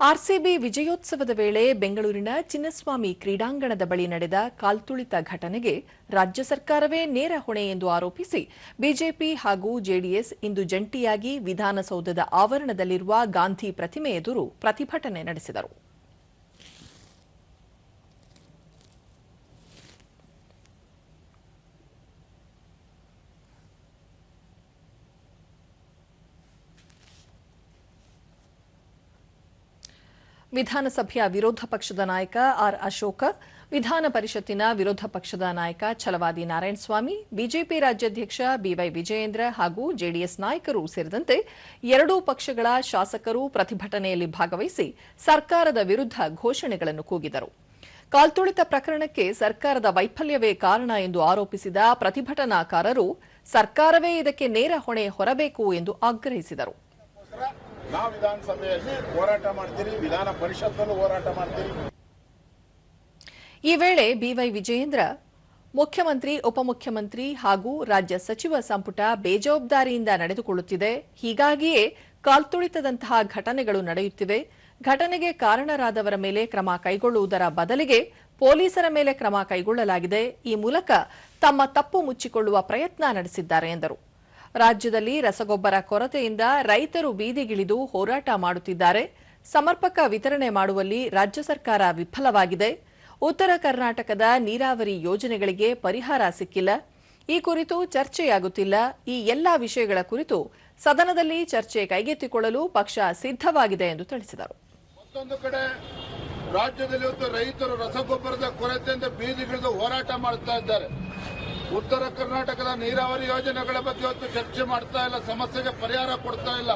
RCB ವಿಜಯೋತ್ಸವದ ವೇಳೆ ಬೆಂಗಳೂರಿನ ಚಿನ್ನಸ್ವಾಮಿ ಕ್ರೀಡಾಂಗಣದ ಬಳಿ ನಡೆದ ಕಾಲ್ತುಳಿತ ಘಟನೆಗೆ ರಾಜ್ಯ ಸರ್ಕಾರವೇ ನೇರ ಹೊಣೆ ಎಂದು ಆರೋಪಿಸಿ ಬಿಜೆಪಿ ಹಾಗೂ ಜೆಡಿಎಸ್ ಇಂದು ಜಂಟಿಯಾಗಿ ವಿಧಾನಸೌಧದ ಆವರಣದಲ್ಲಿರುವ ಗಾಂಧಿ ಪ್ರತಿಮೆ ಎದುರು ಪ್ರತಿಭಟನೆ ನಡೆಸಿದರು. ವಿಧಾನಸಭೆಯ ವಿರೋಧ ಪಕ್ಷದ ನಾಯಕ ಆರ್ ಅಶೋಕ, ವಿಧಾನ ಪರಿಷತ್ತಿನ ವಿರೋಧ ಪಕ್ಷದ ನಾಯಕ ಛಲವಾದಿ ನಾರಾಯಣಸ್ವಾಮಿ, ಬಿಜೆಪಿ ರಾಜ್ಯಾಧ್ಯಕ್ಷ ಬಿವೈ ವಿಜಯೇಂದ್ರ ಹಾಗೂ ಜೆಡಿಎಸ್ ನಾಯಕರು ಸೇರಿದಂತೆ ಎರಡೂ ಪಕ್ಷಗಳ ಶಾಸಕರು ಪ್ರತಿಭಟನೆಯಲ್ಲಿ ಭಾಗವಹಿಸಿ ಸರ್ಕಾರದ ವಿರುದ್ಧ ಘೋಷಣೆಗಳನ್ನು ಕೂಗಿದರು. ಕಾಲ್ತುಳಿತ ಪ್ರಕರಣಕ್ಕೆ ಸರ್ಕಾರದ ವೈಫಲ್ಯವೇ ಕಾರಣ ಎಂದು ಆರೋಪಿಸಿದ ಪ್ರತಿಭಟನಾಕಾರರು ಸರ್ಕಾರವೇ ಇದಕ್ಕೆ ನೇರ ಹೊಣೆ ಹೊರಬೇಕು ಎಂದು ಆಗ್ರಹಿಸಿದರು. ನಾವು ವಿಧಾನಸಭೆಯಲ್ಲಿ ಹೋರಾಟ ಮಾಡ್ತೀರಿ, ವಿಧಾನ ಪರಿಷತ್ತಲ್ಲೂ ಹೋರಾಟ ಮಾಡ್ತೀರಿ. ಈ ವೇಳೆ ಬಿವೈ ವಿಜಯೇಂದ್ರ, ಮುಖ್ಯಮಂತ್ರಿ, ಉಪಮುಖ್ಯಮಂತ್ರಿ ಹಾಗೂ ರಾಜ್ಯ ಸಚಿವ ಸಂಪುಟ ಬೇಜವಾಬ್ದಾರಿಯಿಂದ ನಡೆದುಕೊಳ್ಳುತ್ತಿದೆ. ಹೀಗಾಗಿಯೇ ಕಾಲ್ತುಳಿತದಂತಹ ಘಟನೆಗಳು ನಡೆಯುತ್ತಿವೆ. ಘಟನೆಗೆ ಕಾರಣರಾದವರ ಮೇಲೆ ಕ್ರಮ ಕೈಗೊಳ್ಳುವುದರ ಬದಲಿಗೆ ಪೊಲೀಸರ ಮೇಲೆ ಕ್ರಮ ಕೈಗೊಳ್ಳಲಾಗಿದೆ. ಈ ಮೂಲಕ ತಮ್ಮ ತಪ್ಪು ಮುಚ್ಚಿಕೊಳ್ಳುವ ಪ್ರಯತ್ನ ನಡೆಸಿದ್ದಾರೆ ಎಂದರು. ರಾಜ್ಯದಲ್ಲಿ ರಸಗೊಬ್ಬರ ಕೊರತೆಯಿಂದ ರೈತರು ಬೀದಿಗಿಳಿದು ಹೋರಾಟ ಮಾಡುತ್ತಿದ್ದಾರೆ. ಸಮರ್ಪಕ ವಿತರಣೆ ಮಾಡುವಲ್ಲಿ ರಾಜ್ಯ ಸರ್ಕಾರ ವಿಫಲವಾಗಿದೆ. ಉತ್ತರ ಕರ್ನಾಟಕದ ನೀರಾವರಿ ಯೋಜನೆಗಳಿಗೆ ಪರಿಹಾರ ಸಿಕ್ಕಿಲ್ಲ. ಈ ಕುರಿತು ಚರ್ಚೆಯಾಗುತ್ತಿಲ್ಲ. ಈ ಎಲ್ಲಾ ವಿಷಯಗಳ ಕುರಿತು ಸದನದಲ್ಲಿ ಚರ್ಚೆ ಕೈಗೆತ್ತಿಕೊಳ್ಳಲು ಪಕ್ಷ ಸಿದ್ಧವಾಗಿದೆ ಎಂದು ತಿಳಿಸಿದರು. ಮತ್ತೊಂದು ಕಡೆ ರಾಜ್ಯದಲ್ಲಿ ರೈತರು ರಸಗೊಬ್ಬರದ ಕೊರತೆಯಿಂದ ಬೀದಿಗಿಳಿದು ಹೋರಾಟ ಮಾಡುತ್ತಿದ್ದಾರೆ ಉತ್ತರ ಕರ್ನಾಟಕದ ನೀರಾವರಿ ಯೋಜನೆಗಳ ಬಗ್ಗೆ ಇವತ್ತು ಚರ್ಚೆ ಮಾಡ್ತಾ ಇಲ್ಲ ಸಮಸ್ಯೆಗೆ ಪರಿಹಾರ ಕೊಡ್ತಾ ಇಲ್ಲ.